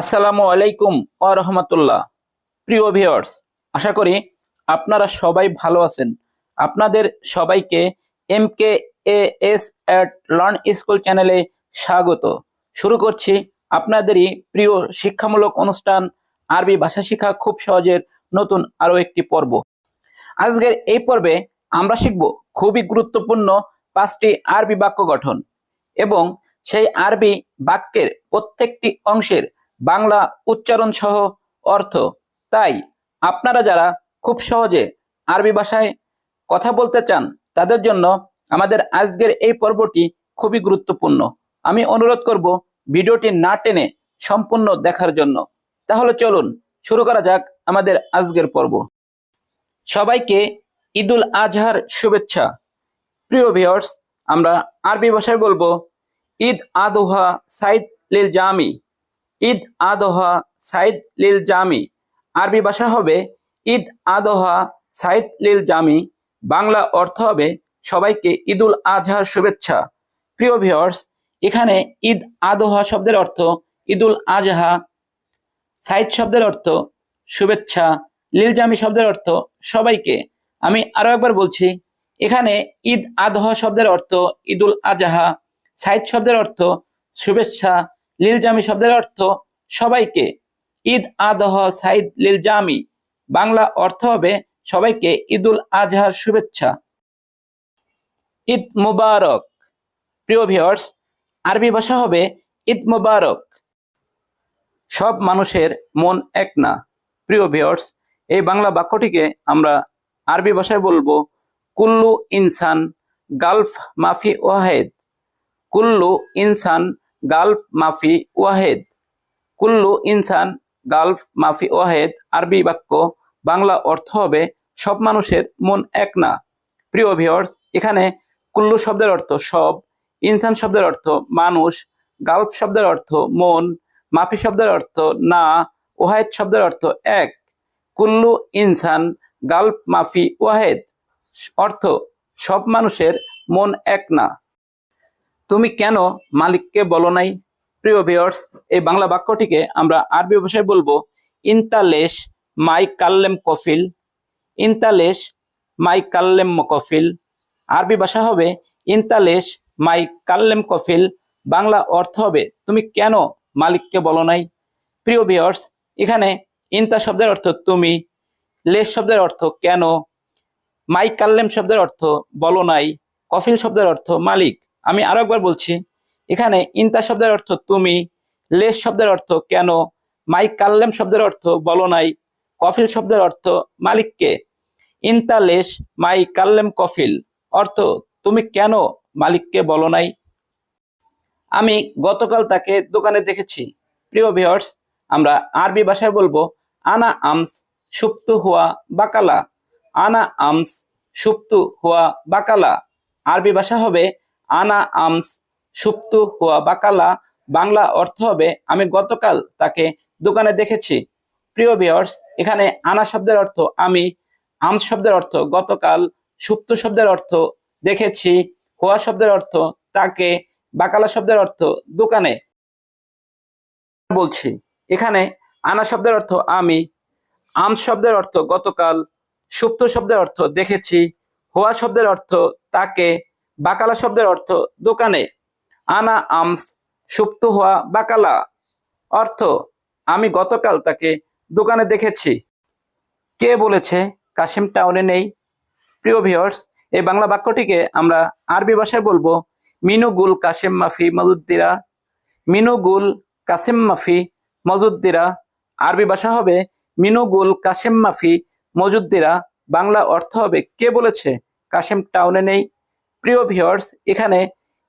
আসসালামু আলাইকুম ও রহমতুল্লাহ। প্রিয় ভিউয়ার্স, আশা করি আপনারা সবাই ভালো আছেন। আপনাদের সবাইকে M K S at learn school চ্যানেলে স্বাগত। শুরু করছি আপনাদেরই প্রিয় শিক্ষামূলক অনুষ্ঠান আরবি ভাষা শিক্ষা খুব সহজের নতুন আরও একটি পর্ব। আজকের এই পর্বে আমরা শিখব খুবই গুরুত্বপূর্ণ পাঁচটি আরবি বাক্য গঠন এবং সেই আরবি বাক্যের প্রত্যেকটি অংশের বাংলা উচ্চারণ সহ অর্থ। তাই আপনারা যারা খুব সহজে আরবি ভাষায় কথা বলতে চান, তাদের জন্য আমাদের আজকের এই পর্বটি খুবই গুরুত্বপূর্ণ। আমি অনুরোধ করব ভিডিওটি না টেনে সম্পূর্ণ দেখার জন্য। তাহলে চলুন শুরু করা যাক আমাদের আজকের পর্ব। সবাইকে ঈদুল আজহার শুভেচ্ছা। প্রিয় ভিউয়ার্স, আমরা আরবি ভাষায় বলব, ঈদ আদোহা সাইদ লিল জামি। ঈদ আদোহা সাইদ লিল জামি। আরবি ভাষা হবে, ঈদ আদোহা সাইদ লিল জামি। বাংলা অর্থ হবে, সবাইকে ঈদুল আজহার শুভেচ্ছা। প্রিয় ভিওর্স এখানে ঈদ আদোহা শব্দের অর্থ ঈদুল আজহা, সাইদ শব্দের অর্থ শুভেচ্ছা, লিল জামি শব্দের অর্থ সবাইকে। আমি আরও একবার বলছি, এখানে ঈদ আদহা শব্দের অর্থ ঈদুল আজহা, সাইদ শব্দের অর্থ শুভেচ্ছা লিল জামি শব্দের অর্থ সবাইকে। ঈদ আদহ সাইদ লিল জামি। বাংলা অর্থ হবে সবাইকে ঈদুল আজহার শুভেচ্ছা। ঈদ মুবারক। প্রিয় ভিউয়ার্স আরবি ভাষা হবে ঈদ মুবারক। সব মানুষের মন এক না। প্রিয় ভিউয়ার্স এই বাংলা বাক্যটিকে আমরা আরবি ভাষায় বলব কুল্লু ইনসান গালফ মাফি ওয়াহেদ। কুল্লু ইনসান গালফ মাফি ওয়াহেদ। কুল্লু ইনসান, গালফ মাফি ওয়াহেদ, আরবি বাক্য, বাংলা অর্থ হবে সব মানুষের মন এক না। প্রিয় ভিউয়ার্স এখানে কুল্লু শব্দের অর্থ সব, ইনসান শব্দের অর্থ মানুষ, গালফ শব্দের অর্থ মন, মাফি শব্দের অর্থ না, ওয়াহেদ শব্দের অর্থ এক। কুল্লু ইনসান, গালফ মাফি ওয়াহেদ, অর্থ সব মানুষের মন এক না। তুমি কেন মালিককে বলো নাই? প্রিয় ভিউয়ার্স এই বাংলা বাক্যটিকে আমরা আরবি ভাষায় বলব, ইনতালেশ মাই কাল্লেম কফিল। ইনতালেশ মাই কাল্লেম কফিল। আরবি ভাষা হবে, ইনতালেশ মাই কাল্লেম কফিল। বাংলা অর্থ হবে, তুমি কেন মালিককে বলো নাই? প্রিয় ভিউয়ার্স এখানে ইনতা শব্দের অর্থ তুমি লেশ শব্দের অর্থ কেন মাই কাল্লেম শব্দের অর্থ বলো নাই কফিল শব্দের অর্থ মালিক আমি আরও একবার বলছি, এখানে ইনতা শব্দের অর্থ তুমি, লেস শব্দের অর্থ কেন মাই কাল্লেম শব্দের অর্থ বলো নাই, কফিল শব্দের অর্থ মালিককে। ইনতা লেস, মাই কাল্লেম কফিল, অর্থ তুমি কেন মালিককে বলো নাই। আমি গতকাল তাকে দোকানে দেখেছি। প্রিয় ভিউয়ার্স, আমরা আরবি ভাষায় বলব, আনা আমস সুপ্তু হুয়া বাকালা। আনা আমস সুপ্তু হুয়া বাকালা। আরবি ভাষা হবে আনা আমস সুপ্তু হুয়া বাকালা, বাংলা অর্থ হবে, আমি গতকাল তাকে দোকানে দেখেছি। প্রিয় ভিউয়ার্স এখানে আনা শব্দের অর্থ, আমি আমস শব্দের অর্থ, গতকাল সুপ্ত শব্দের অর্থ দেখেছি, হোয়া শব্দের অর্থ, তাকে বাকালা শব্দের অর্থ, দোকানে বলছি। এখানে আনা শব্দের অর্থ, আমি আম শব্দের অর্থ, গতকাল সুপ্ত শব্দের অর্থ দেখেছি, হোয়া শব্দের অর্থ, তাকে বাকালা শব্দের অর্থ দোকানে। আনা আমস সুপ্ত হওয়া বাকালা। অর্থ, আমি গতকাল তাকে দোকানে দেখেছি। কে বলেছে? কাশিম টাউনে নেই। প্রিয় ভিউয়ার্স, এই বাংলা বাক্যটিকে আমরা আরবি ভাষায় বলব মিনুগুল কাশিম মাফি মজুদ্দিরা মিনুগুল কাসিম মাফি মজুদ্দিরা আরবি ভাষা হবে মিনুগুল কাসিম মাফি মজুদ্দিরা বাংলা অর্থ হবে কে বলেছে? কাশিম টাউনে নেই। প্রিয় ভিউয়ার্স, এখানে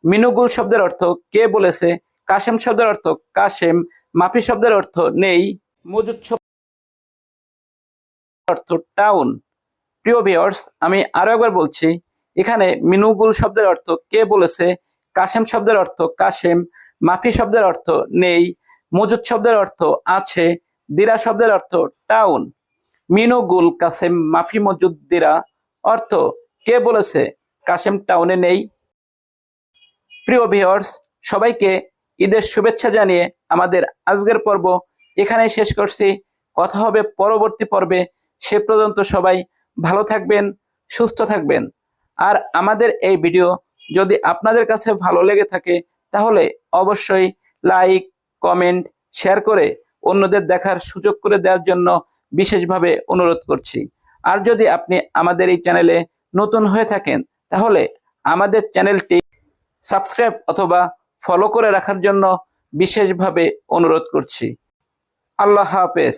মিনুগুল শব্দের অর্থ কে বলেছে, কাশেম শব্দের অর্থ কাশেম, মাফি শব্দের অর্থ নেই, মজুদ অর্থ টাউন। প্রিয় ভিউয়ার্স, আমি আরও একবার বলছি, এখানে মিনুগুল শব্দের অর্থ কে বলেছে, কাশেম শব্দের অর্থ কাশেম, মাফি শব্দের অর্থ নেই, মজুদ শব্দের অর্থ আছে, দিরা শব্দের অর্থ টাউন। মিনুগুল কাসেম মাফি, মজুদ, দিরা অর্থ কে বলেছে কাশেম টাউনে নেই। প্রিয় ভিউয়ার্স, সবাইকে ঈদের শুভেচ্ছা জানিয়ে আমাদের আজকের পর্ব এখানেই শেষ করছি। কথা হবে পরবর্তী পর্বে। সে পর্যন্ত সবাই ভালো থাকবেন, সুস্থ থাকবেন। আর আমাদের এই ভিডিও যদি আপনাদের কাছে ভালো লেগে থাকে, তাহলে অবশ্যই লাইক, কমেন্ট, শেয়ার করে অন্যদের দেখার সুযোগ করে দেওয়ার জন্য বিশেষভাবে অনুরোধ করছি। আর যদি আপনি আমাদের এই চ্যানেলে নতুন হয়ে থাকেন তাহলে আমাদের চ্যানেলটি সাবস্ক্রাইব অথবা ফলো করে রাখার জন্য বিশেষভাবে অনুরোধ করছি। আল্লাহ হাফেজ।